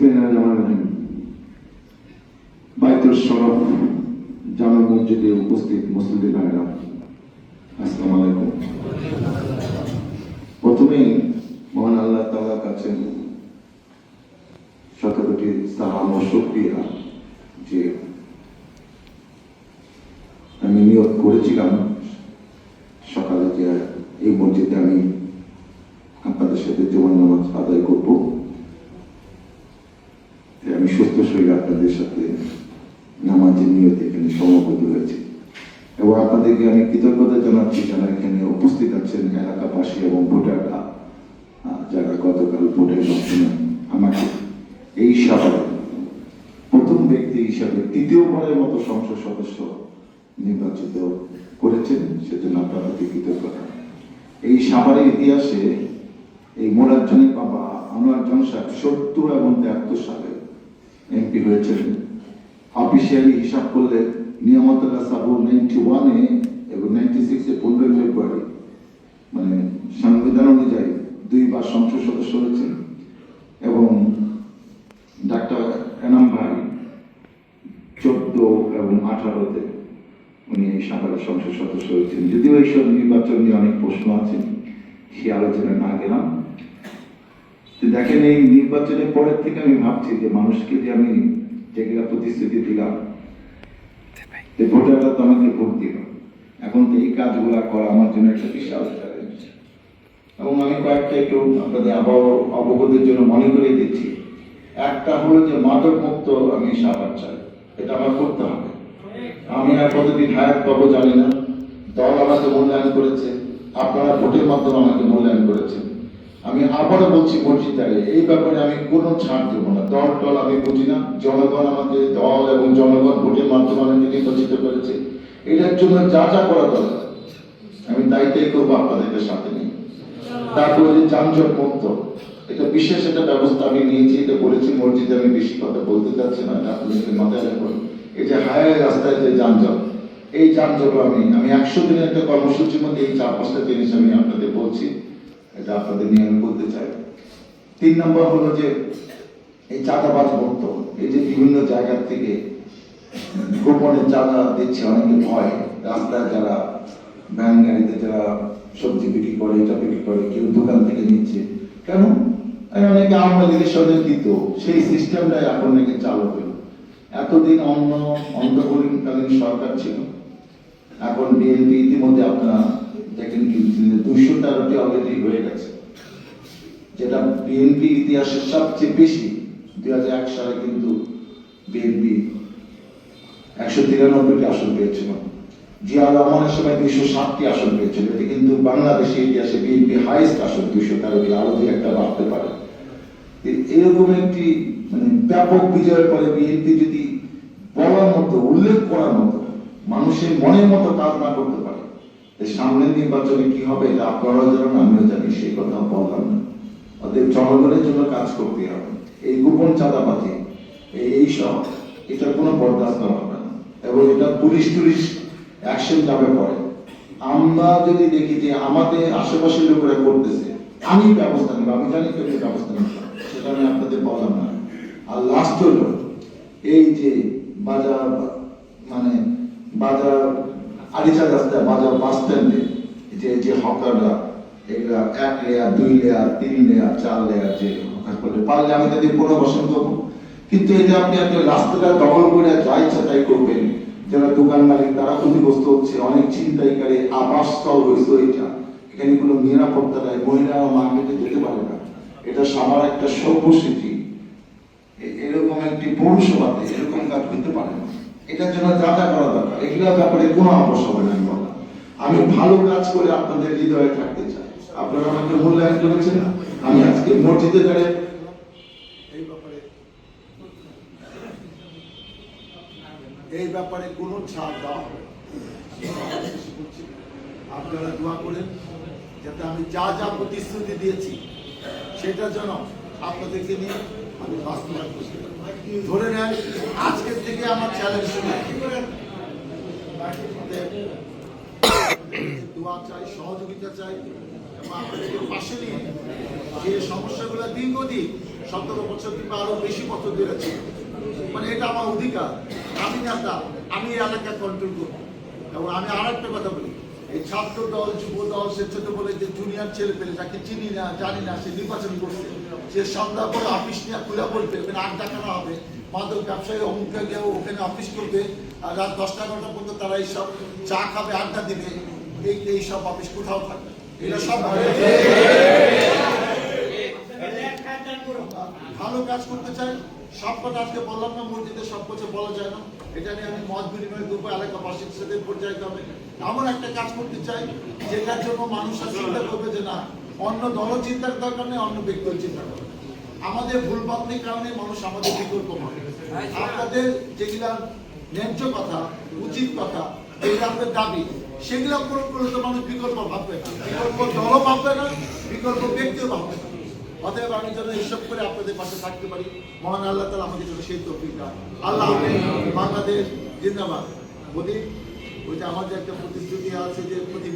Disciplinary জামানা বাহিনী বাইতুল শরফ জামা মসজিদে উপস্থিত মুসলিম ভাইরা আসসালামু আলাইকুম প্রথমে মহান আল্লাহ তাআলার কাছে শতকোটি সালাম ও শুকরিয়া যে আমি নিয়োগ করেছিলাম। সকালে যে এই মসজিদে আমি আপনাদের সাথে জীবন নামাজ আদায় করব। সুস্থ শরীরে আপনাদের সাথে নামাজের নিয়তে এখানে সমবেত হয়েছে। এবং আপনাদেরকে আমি কৃতজ্ঞতা জানাচ্ছি যারা এখানে উপস্থিত আছেন, এলাকাবাসী এবং ভোটাররা। যারা গতকাল ভোটের মাধ্যমে আমাকে এই সাভারে প্রথম ব্যক্তি হিসাবে তৃতীয়বারের মতো সংসদ সদস্য নির্বাচিত করেছেন, সেজন্য আপনার কৃতজ্ঞতা। এই সাভারের ইতিহাসে এই মোরাজ্জনের বাবা আনোয়ার জন সাহেব সত্তর এবং তেহাত্তর সালে এমপি হয়েছিলেন অফিসিয়ালি হিসাব করলে নিয়ামতুল্লাহ সাবু নাইনটি ওয়ানে এবং নাইনটি সিক্সে পনেরোই ফেব্রুয়ারি মানে সংবিধান অনুযায়ী দুইবার সংসদ সদস্য হয়েছেন এবং ডাক্তার এনাম ভাই চোদ্দ এবং আঠারোতে উনি এই সাধারণ সংসদ সদস্য হয়েছেন। যদিও এইসব নির্বাচন নিয়ে অনেক প্রশ্ন আছে সে আলোচনায় না গেলাম। দেখেন এই নির্বাচনের পরের থেকে আমি ভাবছি যে মানুষকে যে আমি যেগুলা প্রতিশ্রুতি দিলাম, যে ভোটাররা তো আমাকে ভোট দিল। এখন তো এই কাজগুলা করা আমার জন্য একটা বিশাল এবং আমি কয়েকটা একটু আপনাদের অবগতির জন্য মনে করে দিচ্ছি। একটা হলো যে মাদক মুক্ত আমি সাবার চাই। এটা আমার করতে হবে। আমি আর কতদিন হায়াত পাবো জানি না। দল আমাকে মূল্যায়ন করেছে। আপনারা ভোটের মাধ্যমে আমাকে মূল্যায়ন করেছেন। আমি আবারও বলছি মসজিদারে এই ব্যাপারে আমি কোনো ছাড় দেবো না। দল টল আমি বুঝি না, জনগণ আমাকে দল এবং জনগণ ভোটের মাধ্যমে নির্বাচিত করেছে। এটার জন্য যা যা করা দরকার, আমি তাই তাই করব আপনাদেরকে সাথে নিয়ে। তারপরে যে যানজট মুক্ত, এটা বিশেষ একটা ব্যবস্থা আমি নিয়েছি, এটা বলেছি মসজিদে আমি বেশি কথা বলতে চাচ্ছি না, এটা আপনাদেরকে মাথায় রাখুন। এই যে হায়ার রাস্তায় যে যানজট, এই যানজট আমি আমি একশো দিনের একটা কর্মসূচির মধ্যে এই চার পাঁচটা জিনিস আমি আপনাদের বলছি। এটা আপনাদের নিয়ে আমি বলতে চাই। তিন নম্বর হলো যে এই চাঁদাবাজ মুক্ত এই যে বিভিন্ন জায়গা থেকে গোপনে চাঁদা দিচ্ছে, অনেকে ভয়। রাস্তায় যারা ভ্যান গাড়িতে যারা সবজি বিক্রি করে, এটা বিক্রি করে, কেউ দোকান থেকে নিচ্ছে। কেন? অনেকে আওয়ামী লীগের সঙ্গে দিত, সেই সিস্টেমটাই এখন নাকি চালু হলো। এতদিন অন্য অন্তর্বর্তীকালীন সরকার ছিল। এখন বিএনপি ইতিমধ্যে আপনারা দেখেন কি তেরোটি অলরেডি হয়ে গেছে। যেটা ইতিহাসের সবচেয়ে বেশি, দুই হাজার এক সালে কিন্তু বিএনপি একশো তিরানব্বইটি আসন পেয়েছিল। জিয়া রহমানের সময় দুইশো ষাটটি আসন পেয়েছিল। এটি কিন্তু বাংলাদেশের ইতিহাসে বিএনপি হাইস্ট আসন, দুইশো তেরোটি। আরও দুই একটা বাড়তে পারে। এরকম একটি মানে ব্যাপক বিজয়ের পরে বিএনপি যদি বলার মতো, উল্লেখ করার মতো, মানুষের মনের মতো কাজ না করতে সামনের নির্বাচনে কি হবে, এটা আপনারাও জানেন, আমিও জানি, সেই কথা বললাম না। অতএব জনগণের জন্য কাজ করতে হবে। এই গোপন চাঁদাবাজি, এই সব এটা কোনো বরদাস্ত হবে না। এবং এটা পুলিশ টুলিশ অ্যাকশন যাবে পরে। আমরা যদি দেখি যে আমাদের আশেপাশের লোকেরা করতেছে, আমি ব্যবস্থা নেব, আমি জানি কেউ ব্যবস্থা নেব। সেটা আমি আপনাদের বললাম না। আর লাস্ট হলো, এই যে বাজার মানে বাজার আড়িচা রাস্তায় বাজার বাস স্ট্যান্ডে যে যে হকাররা, এগুলা এক লেয়ার, দুই লেয়ার, তিন লেয়ার, চার লেয়ার যে হকার করলে পারলে আমি তাদের পুনর্বাসন করব কিন্তু এটা আপনি আপনি রাস্তাটা দখল করে যা ইচ্ছা তাই করবেন, যারা দোকান মালিক, তারা ক্ষতিগ্রস্ত হচ্ছে, অনেক ছিনতাইকারী আবাসস্থল হয়েছে এটা এখানে কোনো নিরাপত্তা নাই, মহিলারা মার্কেটে যেতে পারে না। এটা সবার একটা সভ্য স্মৃতি এরকম একটি পৌরসভাতে এরকম কাজ হতে পারে না। এটার জন্য যা যা করা দরকার। এগুলোর ব্যাপারে কোনো আপোষ হবে না আমি ভালো কাজ করে আপনাদের হৃদয়ে থাকতে চাই। আপনারা আমাকে মূল্যায়ন করেছেন। আমি আজকে মসজিদে দাঁড়িয়ে এই ব্যাপারে কোনো ছাড় দেওয়া হবে। আপনারা দোয়া করেন যাতে আমি যা যা প্রতিশ্রুতি দিয়েছি, সেটা যেন আপনাদেরকে নিয়ে আমি বাস্তবায়ন করতে ধরে নেন আজকের থেকে আমার চ্যালেঞ্জ শুনে দোয়া চাই, সহযোগিতা চাই, এবং আপনাদেরকে পাশে নিয়ে যে সমস্যাগুলো দীর্ঘদিন, সতেরো বছর কিংবা আরও বেশি বছর ধরে মানে এটা আমার অধিকার। আমি নেতা, আমি এলাকা কন্ট্রোল করব। এবং আমি আর একটা কথা বলি, এই ছাত্র দল, যুব দল স্বেচ্ছাত বলে যে জুনিয়র ছেলে পেলে যাকে চিনি না, জানি না, সে নির্বাচন করছে, সে সন্ধ্যা করে অফিস নিয়ে খুলে ওখানে আড্ডা খানা হবে। মাদক ব্যবসায়ী অমুকে গিয়ে ওখানে অফিস করবে, আর রাত দশটা এগারোটা পর্যন্ত তারা এইসব চা খাবে, আড্ডা দিবে, এই এইসব অফিস কোথাও থাকবে? এটা সব ভালো। কাজ করতে চাই সব কথা আজকে বললাম না, মসজিদে সব কিছু বলা যায় না। এটা নিয়ে আমি মত বিনিময় করব এলাকাবাসীর সাথে পর্যায়ে হবে। এমন একটা কাজ করতে চাই, যেটার জন্য মানুষ আর চিন্তা করবে যে না, অন্য দল চিন্তার দরকার নেই, অন্য ব্যক্তির চিন্তা করবে। আমাদের ভুল পথের কারণে মানুষ আমাদের বিকল্প হবে আপনাদের যেগুলা ন্যায্য কথা, উচিত কথা, যেগুলো আপনাদের দাবি, সেগুলো পূরণ করলে তো মানুষ বিকল্প ভাববে না। বিকল্প দলও ভাববে না, বিকল্প ব্যক্তিও ভাববে না। অতএব আমি যেন এইসব করে আপনাদের পাশে থাকতে পারি। মহান আল্লাহ তালা আমাকে যেন সেই আল্লাহ বাংলাদেশ জিন্দাবাদ। মোদী, ওই যে আমাদের একটা প্রতিশ্রুতি আছে যে প্রতি